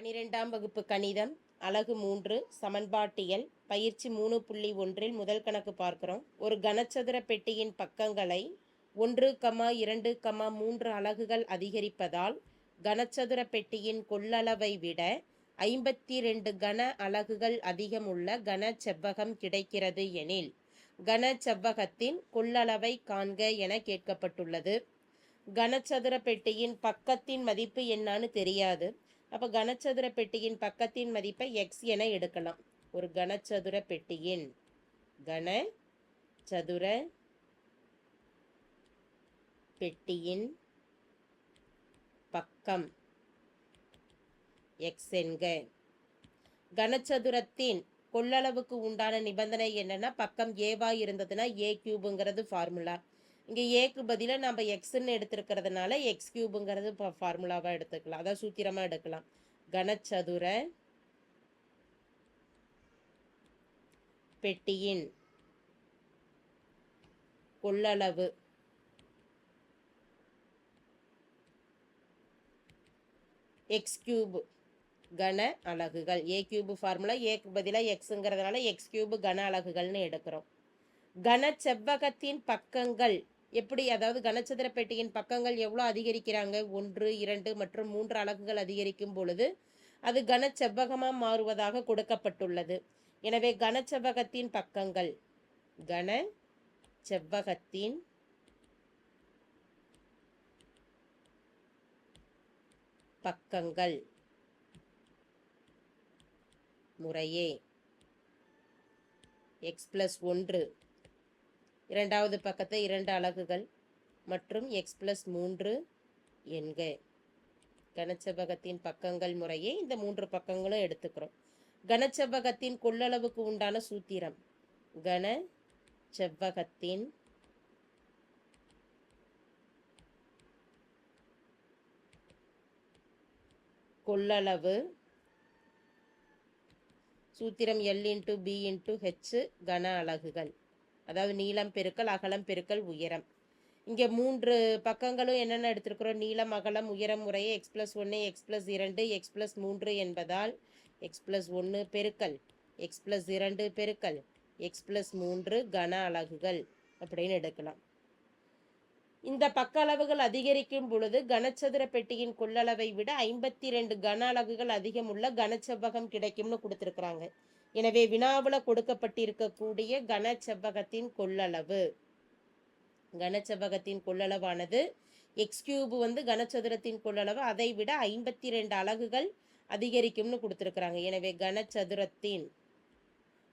பனிரெண்டாம் வகுப்பு கணிதம் அலகு மூன்று சமன்பாட்டியல் பயிற்சி மூணு புள்ளி ஒன்றில் முதல் கணக்கு பார்க்கிறோம். ஒரு கனச்சதுர பெட்டியின் பக்கங்களை ஒன்று கமா இரண்டு கமா மூன்று அலகுகள் அதிகரிப்பதால் கனச்சதுர பெட்டியின் கொள்ளளவை விட ஐம்பத்தி ரெண்டு கன அலகுகள் அதிகமுள்ள கன செவ்வகம் கிடைக்கிறது எனில் கன செவ்வகத்தின் கொள்ளளவை காண்க என கேட்கப்பட்டுள்ளது. கனச்சதுர பெட்டியின் பக்கத்தின் மதிப்பு என்னான்னு தெரியாது. அப்போ கனச்சதுர பெட்டியின் பக்கத்தின் மதிப்பை எக்ஸ் என எடுக்கலாம். ஒரு கனச்சதுர பெட்டியின் கன சதுர பெட்டியின் பக்கம் எக்ஸ் என்க. கனச்சதுரத்தின் கொள்ளளவுக்கு உண்டான நிபந்தனை என்னன்னா பக்கம் ஏவா இருந்ததுன்னா ஏ கியூபுங்கிறது ஃபார்முலா இங்கே ஏக்கு பதிலாக நம்ம எக்ஸ்ன்னு எடுத்துருக்கிறதுனால எக்ஸ் கியூபுங்கிறது ஃபார்முலாவாக எடுத்துக்கலாம். அதான் சூத்திரமாக எடுக்கலாம். கனச்சதுர பெட்டியின் கொள்ளளவு எக்ஸ் கியூப் கன அலகுகள். ஏ கியூபு ஃபார்முலா ஏக்கு பதிலாக எக்ஸுங்கிறதுனால எக்ஸ் கியூபு கன அலகுகள்னு எடுக்கிறோம். கன செவ்வகத்தின் பக்கங்கள் எப்படி அதாவது கனச்சதுர பெட்டியின் பக்கங்கள் எவ்வளோ அதிகரிக்கிறாங்க? ஒன்று இரண்டு மற்றும் மூன்று அலகுகள் அதிகரிக்கும் பொழுது அது கனச்செவ்வகமாக மாறுவதாக கொடுக்கப்பட்டுள்ளது. எனவே கனச்செவ்வகத்தின் பக்கங்கள் கன செவ்வகத்தின் பக்கங்கள் முறையே. எக்ஸ் பிளஸ் ஒன்று. இரண்டாவது பக்கத்தை இரண்டு அலகுகள் மற்றும் எக்ஸ் பிளஸ் மூன்று என்க. கனச்செவ்வகத்தின் பக்கங்கள் முறையே இந்த மூன்று பக்கங்களும் எடுத்துக்கிறோம். கனச்செவ்வகத்தின் கொள்ளளவுக்கு உண்டான சூத்திரம். கன செவ்வகத்தின் கொள்ளளவு சூத்திரம் L into B into H கன அலகுகள். அதாவது நீளம் பெருக்கல் அகலம் பெருக்கல் உயரம். இங்கே மூன்று பக்கங்களும் என்னென்ன எடுத்திருக்கிறோம்? நீளம் அகலம் உயரம் முறையே எக்ஸ் ப்ளஸ் ஒன்று எக்ஸ் ப்ளஸ் இரண்டு எக்ஸ் ப்ளஸ் மூன்று என்பதால் எக்ஸ் ப்ளஸ் ஒன்று பெருக்கல் எக்ஸ் ப்ளஸ் இரண்டு பெருக்கல் எக்ஸ் ப்ளஸ் மூன்று கன அலகுகள் அப்படின்னு எடுக்கலாம். இந்த பக்க அளவுகள் அதிகரிக்கும் பொழுது கனச்சதுர பெட்டியின் கொள்ளளவை விட ஐம்பத்தி ரெண்டு கன அலகுகள் அதிகமுள்ள கனச்செவ்வகம் கிடைக்கும்னு கொடுத்துருக்குறாங்க. எனவே வினாவில் கொடுக்கப்பட்டிருக்கக்கூடிய கனச்செவ்வகத்தின் கொள்ளளவு. கனச்செவ்வகத்தின் கொள்ளளவானது எக்ஸ் கியூப் வந்து கனச்சதுரத்தின் கொள்ளளவு அதை விட ஐம்பத்தி ரெண்டு அலகுகள் அதிகரிக்கும்னு கொடுத்துருக்குறாங்க. எனவே கனச்சதுரத்தின்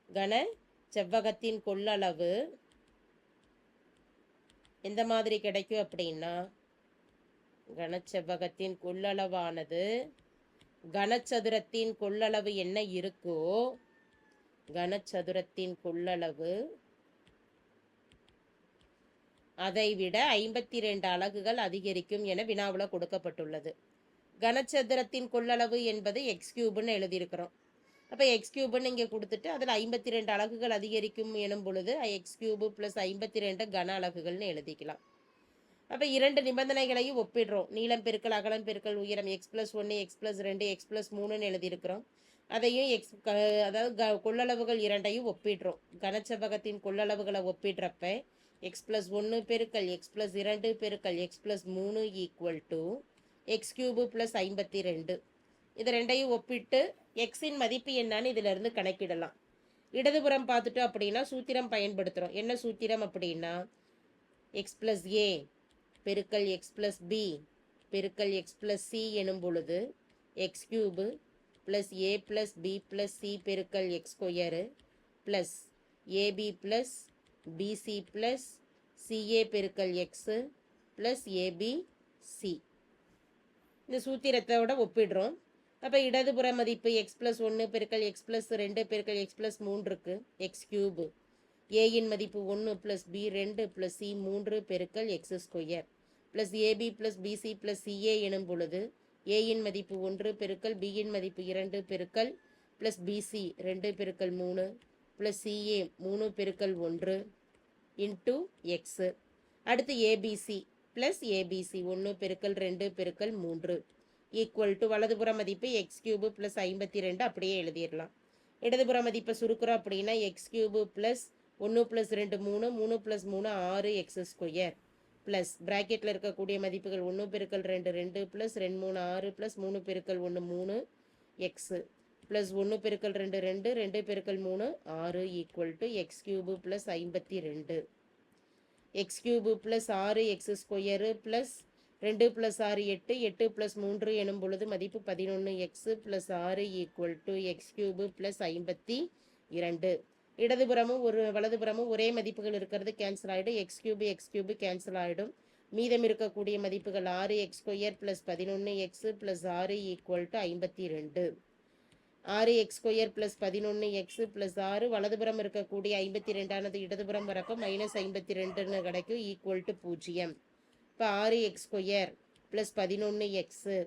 கன செவ்வகத்தின் கொள்ளளவு எந்த மாதிரி கிடைக்கும் அப்படின்னா கனச்செவ்வகத்தின் கொள்ளளவானது கனச்சதுரத்தின் கொள்ளளவு என்ன இருக்கோ கனச்சதுரத்தின் கொள்ளளவு. அதை விட ஐம்பத்தி ரெண்டு அலகுகள் அதிகரிக்கும் என வினாவில் கொடுக்கப்பட்டுள்ளது. கனச்சதுரத்தின் கொள்ளளவு என்பது எக்ஸ் கியூப்னு எழுதியிருக்கிறோம். அப்போ எக்ஸ் கியூப்னு இங்கே கொடுத்துட்டு அதில் ஐம்பத்தி ரெண்டு அலகுகள் அதிகரிக்கும் எனும் பொழுது எக்ஸ் கியூபு ப்ளஸ் ஐம்பத்தி ரெண்டு கன அலகுகள்னு எழுதிக்கலாம். அப்போ இரண்டு நிபந்தனைகளையும் ஒப்பிடுறோம். நீளம் பெருக்கல் அகலம் பெருக்கல் உயரம் எக்ஸ் ப்ளஸ் ஒன்று எக்ஸ் ப்ளஸ் ரெண்டு எக்ஸ் ப்ளஸ் மூணுன்னு எழுதியிருக்கிறோம். அதையும் எக்ஸ் அதாவது க கொள்ளளவுகள் இரண்டையும் ஒப்பிடுறோம். கனச்செவ்வகத்தின் கொள்ளளவுகளை ஒப்பிடுறப்ப எக்ஸ் ப்ளஸ் ஒன்று பெருக்கல் எக்ஸ் ப்ளஸ் இரண்டு பெருக்கல் எக்ஸ் ப்ளஸ் மூணு equal to X cube plus ஐம்பத்தி ரெண்டு இது ரெண்டையும் ஒப்பிட்டு எக்ஸின் மதிப்பு என்னன்னு இதிலிருந்து கணக்கிடலாம். இடதுபுறம் பார்த்துட்டோம் அப்படின்னா சூத்திரம் பயன்படுத்துகிறோம் என்ன சூத்திரம் அப்படின்னா எக்ஸ் ப்ளஸ் ஏ பெருக்கல் எக்ஸ் ப்ளஸ் பி பெருக்கல் எக்ஸ் ப்ளஸ் சி எனும் பொழுது X cube plus A plus B plus C பெருக்கல் X square plus AB plus BC plus CA பெருக்கல் எக்ஸு ப்ளஸ் ஏபி சி இந்த சூத்திரத்தோட ஒப்பிடுறோம். அப்போ இடதுபுற மதிப்பு எக்ஸ் ப்ளஸ் ஒன்று பெருக்கல் எக்ஸ் ப்ளஸ் ரெண்டு பெருக்கல் எக்ஸ் ப்ளஸ் இருக்குது எக்ஸ் கியூபு ஏயின் மதிப்பு ஒன்று ப்ளஸ் பி ரெண்டு ப்ளஸ் சி மூன்று பெருக்கல் X square plus AB plus BC plus CA எனும் பொழுது ஏயின் மதிப்பு ஒன்று பெருக்கல் பியின் மதிப்பு இரண்டு பெருக்கல் ப்ளஸ் பிசி ரெண்டு பெருக்கல் மூணு ப்ளஸ் சிஏ மூணு பெருக்கல் ஒன்று இன்ட்டு எக்ஸு அடுத்து ஏபிசி ப்ளஸ் ஏபிசி ஒன்று பெருக்கல் ரெண்டு பெருக்கல் மூன்று. ஈக்குவல் டு வலதுபுற மதிப்பு எக்ஸ் கியூபு ப்ளஸ் ஐம்பத்தி ரெண்டு அப்படியே எழுதிடலாம். இடதுபுற மதிப்பை சுருக்குறோம் அப்படின்னா எக்ஸ் கியூபு ப்ளஸ் ஒன்று ப்ளஸ் ரெண்டு மூணு மூணு ப்ளஸ் மூணு ஆறு எக்ஸ் ஸ்கொயர் ப்ளஸ் ப்ராக்கெட்டில் இருக்கக்கூடிய மதிப்புகள் ஒன்று பெருக்கல் ரெண்டு ரெண்டு ப்ளஸ் ரெண்டு மூணு ஆறு ப்ளஸ் மூணு பெருக்கல் ஒன்று மூணு எக்ஸு ப்ளஸ் ஒன்று பெருக்கல் ரெண்டு ரெண்டு ரெண்டு பெருக்கல் மூணு ஆறு equal to X cube plus ஐம்பத்தி ரெண்டு. எக்ஸ் கியூபு ப்ளஸ் ஆறு எக்ஸ் ஸ்கொயரு ப்ளஸ் ரெண்டு ப்ளஸ் ஆறு எட்டு எட்டு ப்ளஸ் மூன்று எனும் பொழுது மதிப்பு பதினொன்று எக்ஸு ப்ளஸ் ஆறு equal to X cube plus ஐம்பத்தி இரண்டு. இடதுபுறமும் ஒரு வலதுபுறமும் ஒரே மதிப்புகள் இருக்கிறது. கேன்சல் ஆகிடும் X cube X cube cancel ஆகிடும் மீதம் இருக்கக்கூடிய மதிப்புகள் ஆறு எக்ஸ் ஸ்கொயர் ப்ளஸ் பதினொன்று எக்ஸு ப்ளஸ் ஆறு ஈக்குவல் டு ஐம்பத்தி ரெண்டு ஆறு எக்ஸ் ஸ்கொயர் ப்ளஸ் பதினொன்று எக்ஸு ப்ளஸ் ஆறு வலதுபுறம் இருக்கக்கூடிய ஐம்பத்தி ரெண்டானது இடதுபுறம் வரப்போ மைனஸ் ஐம்பத்தி ரெண்டுன்னு கிடைக்கும் ஈக்குவல் டு பூஜ்ஜியம். இப்போ ஆறு எக்ஸ் ஸ்கொயர் ப்ளஸ் பதினொன்று எக்ஸு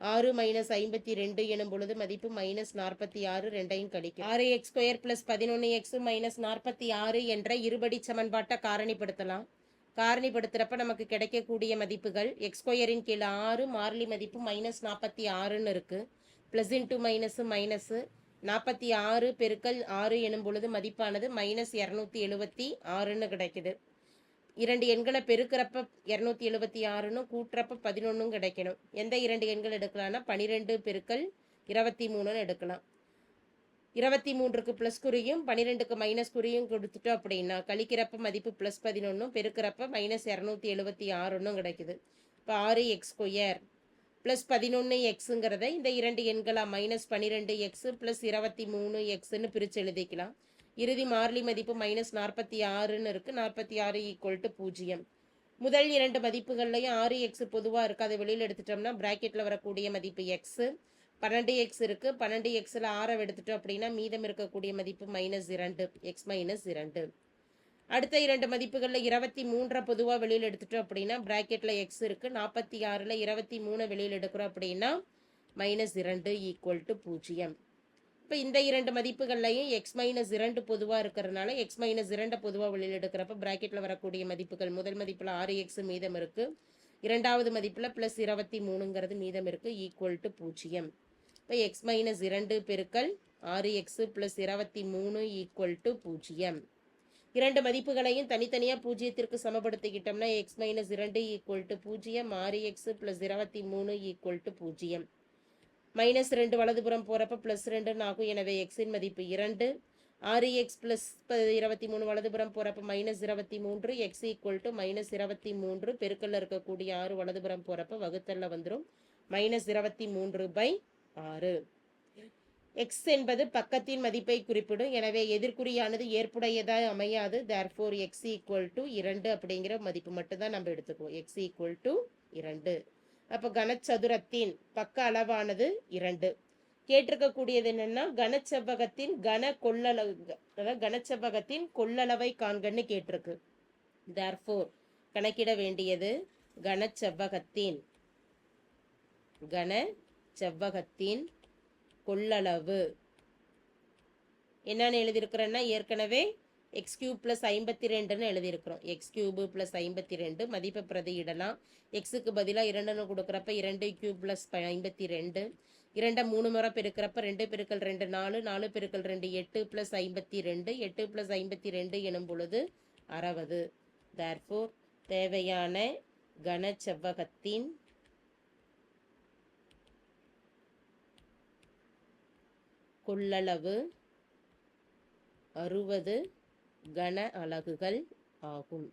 ஆறு மைனஸ் ஐம்பத்தி ரெண்டு எனும் பொழுது மதிப்பு மைனஸ் நாற்பத்தி ஆறு ரெண்டையும் கழிக்கும். ஆறு எக்ஸ் ஸ்கொயர் ப்ளஸ் பதினொன்று எக்ஸ் மைனஸ் நாற்பத்தி ஆறு என்ற இருபடி சமன்பாட்டை காரணிப்படுத்தலாம். காரணிப்படுத்துகிறப்ப நமக்கு கிடைக்கக்கூடிய மதிப்புகள் எக்ஸ் ஸ்கொயரின் கீழே ஆறு மாறிலி மதிப்பு மைனஸ் நாற்பத்தி ஆறுன்னு இருக்குது ப்ளஸ் இன்ட்டு மைனஸு மைனஸு நாற்பத்தி ஆறு பெருக்கல் ஆறு எனும் பொழுது மதிப்பானது மைனஸ் இரநூத்தி எழுபத்தி ஆறுன்னு கிடைக்குது. இரண்டு எண்களை பெருக்கிறப்ப இரநூத்தி எழுபத்தி ஆறுன்னு கூட்டுறப்ப பதினொன்றும் கிடைக்கணும். எந்த இரண்டு எண்கள் எடுக்கலாம்னா பனிரெண்டு பெருக்கள் இருபத்தி மூணுன்னு எடுக்கலாம். இருபத்தி மூன்றுக்கு ப்ளஸ் குறியும் பன்னிரெண்டுக்கு மைனஸ் குறியும் கொடுத்துட்டோம் அப்படின்னா கழிக்கிறப்ப மதிப்பு ப்ளஸ் பதினொன்றும் பெருக்கிறப்ப மைனஸ் இரநூத்தி எழுபத்தி ஆறுன்னும் கிடைக்குது. இப்போ ஆறு எக்ஸ் ஸ்கொயர் ப்ளஸ் பதினொன்று எக்ஸுங்கிறத இந்த இரண்டு எண்களாக மைனஸ் பன்னிரெண்டு எக்ஸு ப்ளஸ் இருபத்தி மூணு எக்ஸுன்னு பிரித்து எழுதிக்கலாம். இறுதி மாறிலி மதிப்பு மைனஸ் நாற்பத்தி ஆறுன்னு இருக்குது நாற்பத்தி ஆறு ஈக்குவல் டு பூஜ்ஜியம். முதல் இரண்டு மதிப்புகள்லையும் ஆறு எக்ஸ் பொதுவாக இருக்குது அதை வெளியில் எடுத்துட்டோம்னா ப்ராக்கெட்டில் வரக்கூடிய மதிப்பு எக்ஸு பன்னெண்டு எக்ஸ் இருக்குது பன்னெண்டு எக்ஸில் ஆறை எடுத்துட்டோம் அப்படின்னா மீதம் இருக்கக்கூடிய மதிப்பு மைனஸ் இரண்டு எக்ஸ் மைனஸ் இரண்டு. அடுத்த இரண்டு மதிப்புகளில் இருபத்தி மூன்றை பொதுவாக வெளியில் எடுத்துட்டோம் அப்படின்னா ப்ராக்கெட்டில் எக்ஸ் இருக்குது நாற்பத்தி ஆறில் இருபத்தி மூணு வெளியில் எடுக்கிறோம் அப்படின்னா மைனஸ் இரண்டு ஈக்குவல் டு பூஜ்ஜியம். இப்போ இந்த இரண்டு மதிப்புகள்லையும் எக்ஸ் மைனஸ் இரண்டு பொதுவாக இருக்கிறதுனால எக்ஸ் மைனஸ் இரண்டை பொதுவாக வெளியில் எடுக்கிறப்ப ப்ராக்கெட்டில் வரக்கூடிய மதிப்புகள் முதல் மதிப்பில் ஆறு எக்ஸ் மீதம் இருக்குது இரண்டாவது மதிப்பில் ப்ளஸ் இருபத்தி மூணுங்கிறது மீதம் இருக்குது ஈக்குவல் டு பூஜ்ஜியம். இப்போ எக்ஸ் மைனஸ் இரண்டு பெருக்கல் ஆறு எக்ஸு ப்ளஸ் இருபத்தி மூணு ஈக்குவல் டு பூஜ்ஜியம். இரண்டு மதிப்புகளையும் தனித்தனியாக பூஜ்ஜியத்திற்கு சமப்படுத்திக்கிட்டோம்னா எக்ஸ் மைனஸ் இரண்டு ஈக்குவல் டு பூஜ்ஜியம் ஆறு எக்ஸு ப்ளஸ் இருபத்தி மூணு ஈக்குவல் டு பூஜ்ஜியம். மைனஸ் ரெண்டு வலதுபுறம் போகிறப்ப ப்ளஸ் ரெண்டுன்னு ஆகும். எனவே எக்ஸின் மதிப்பு இரண்டு. ஆறு எக்ஸ் ப்ளஸ் இருபத்தி மூணு வலதுபுறம் போகிறப்ப மைனஸ் இருபத்தி மூன்று எக்ஸ் ஈக்குவல் டு மைனஸ் இருபத்தி மூன்று. பெருக்கல்ல இருக்கக்கூடிய ஆறு வலதுபுறம் போகிறப்ப வகுத்தல்ல வந்துடும் மைனஸ் இருபத்தி மூன்று பை ஆறு. எக்ஸ் என்பது பக்கத்தின் மதிப்பை குறிப்பிடும். எனவே எதிர்குறியானது ஏற்புடையதாக அமையாது. தேர்ஃபோர் எக்ஸ் ஈக்குவல் டு இரண்டு அப்படிங்கிற மதிப்பு மட்டும்தான் நம்ம எடுத்துக்குவோம். எக்ஸ் ஈக்குவல் டு இரண்டு. அப்போ கனச்சதுரத்தின் பக்க அளவானது இரண்டு. கேட்டிருக்கக்கூடியது என்னென்னா கனச்செவ்வகத்தின் கன கொள்ளளவு அதாவது கனச்செவ்வகத்தின் கொள்ளளவை காண்கன்னு கேட்டிருக்கு. தேர்ஃபோர் கணக்கிட வேண்டியது கனச்செவ்வகத்தின் கன செவ்வகத்தின் கொள்ளளவு. என்னன்னு எழுதியிருக்கிறேன்னா ஏற்கனவே எக்ஸ் கியூப் ப்ளஸ் ஐம்பத்தி ரெண்டுன்னு எழுதியிருக்கிறோம். எக்ஸ் கியூபு ப்ளஸ் ஐம்பத்தி ரெண்டு மதிப்பை பிரதியிடலாம். எக்ஸுக்கு பதிலாக இரண்டுன்னு கொடுக்குறப்ப இரண்டு கியூப் ப்ளஸ் ஐம்பத்தி ரெண்டு இரண்டை மூணு முறை பெருக்கிறப்ப ரெண்டு பெருக்கல் ரெண்டு நாலு நாலு பெருக்கல் ரெண்டு எட்டு ப்ளஸ் ஐம்பத்தி ரெண்டு எட்டு ப்ளஸ் ஐம்பத்தி ரெண்டு எனும் பொழுது அறுபது. தேர்ஃபோர் தேவையான கனச்செவ்வகத்தின் கொள்ளளவு அறுபது கன அலகுகள் ஆகும்.